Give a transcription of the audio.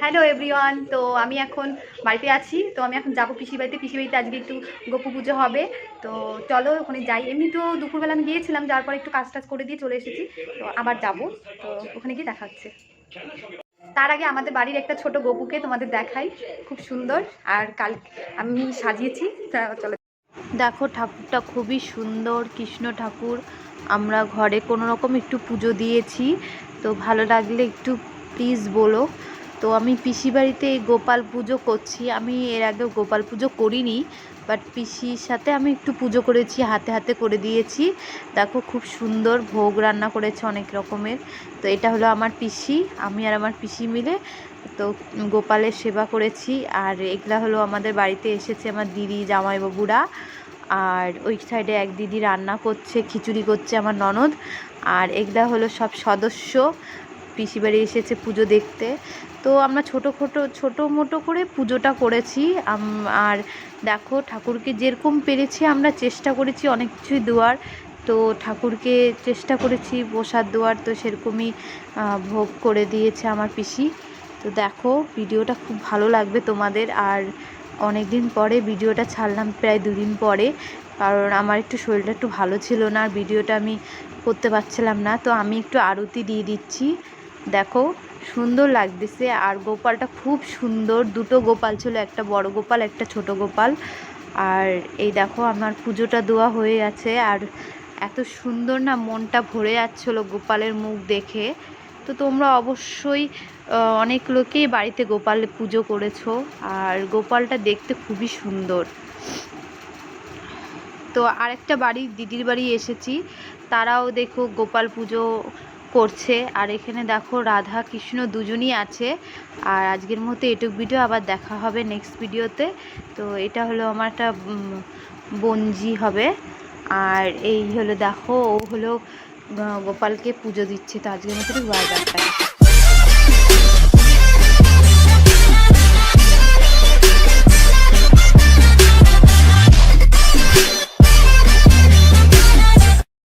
Hello everyone তো আমি এখন বাড়িতে আছি। তো আমি এখন যাব পিসি বাড়িতে। পিসি বাড়িতে আজকে একটু গোপু পুজো হবে। তো চলো ওখানে যাই। এমনি তো দুপুরবেলা আমি গিয়েছিলাম, যাওয়ার পর একটু কাজ টাজ করে দিয়ে চলে এসেছি। তো আবার যাব। তো ওখানে গিয়ে দেখা হচ্ছে। তার আগে আমাদের বাড়ির একটা ছোট গপুকে তোমাদের দেখাই। খুব সুন্দর। আর কাল আমি সাজিয়েছি। চলো। দেখো ঠাকুরটা খুবই সুন্দর, কৃষ্ণ ঠাকুর। আমরা ঘরে কোনো রকম একটু পুজো দিয়েছি। তো ভালো লাগলে একটু প্লিজ বলো। তো আমি পিসি বাড়িতে এই গোপাল পুজো করছি। আমি এর আগে গোপাল পুজো করিনি বাট পিসির সাথে আমি একটু পুজো করেছি, হাতে হাতে করে দিয়েছি। দেখো খুব সুন্দর ভোগ রান্না করেছে অনেক রকমের। তো এটা হলো আমার পিসি, আমি আর আমার পিসি মিলে। তো গোপালের সেবা করেছি, আর এগুলা হলো আমাদের বাড়িতে এসেছে আমার দিদি, জামাইবাবুরা। আর ওই সাইডে এক দিদি রান্না করছে, খিচুড়ি করছে আমার ননদ। আর এগুলা হলো সব সদস্য। পিসি বাড়ি এসেছে পুজো দেখতে। তো আমরা ছোটো খোটো, ছোটো মোটো করে পুজোটা করেছি। আর দেখো ঠাকুরকে যেরকম পেরেছি আমরা চেষ্টা করেছি অনেক কিছুই দেওয়ার। তো ঠাকুরকে চেষ্টা করেছি প্রসাদ দেওয়ার, তো সেরকমই ভোগ করে দিয়েছে আমার পিসি। তো দেখো ভিডিওটা খুব ভালো লাগবে তোমাদের। আর অনেক দিন পরে ভিডিওটা ছাড়লাম প্রায় দুদিন পরে, কারণ আমার একটু শরীরটা একটু ভালো ছিল না, আর ভিডিওটা আমি করতে পারছিলাম না। তো আমি একটু আরতি দিয়ে দিচ্ছি। দেখো, সুন্দর লাগতেছে। আর গোপালটা খুব সুন্দর। দুটো গোপাল ছিল, একটা বড় গোপাল, একটা ছোট গোপাল। আর এই দেখো, আমার পুজোটা দেওয়া হয়ে আছে আর এত সুন্দর না মনটা ভরে যাচ্ছিল গোপালের মুখ দেখে। তো তোমরা অবশ্যই অনেক লোকেই বাড়িতে গোপাল পুজো করেছ। আর গোপালটা দেখতে খুবই সুন্দর। তো আরেকটা বাড়ি, দিদির বাড়ি এসেছি। তারাও দেখো গোপাল পুজো করছে। আর এখানে দেখো রাধা, কৃষ্ণ দুজনই আছে। আর আজকের মতো এটুক ভিডিও, আবার দেখা হবে নেক্সট ভিডিওতে। তো এটা হলো আমার একটা বঞ্জি হবে। আর এই হলো দেখো, ও হলো গোপালকে পুজো দিচ্ছে। তো আজকের মতো বাই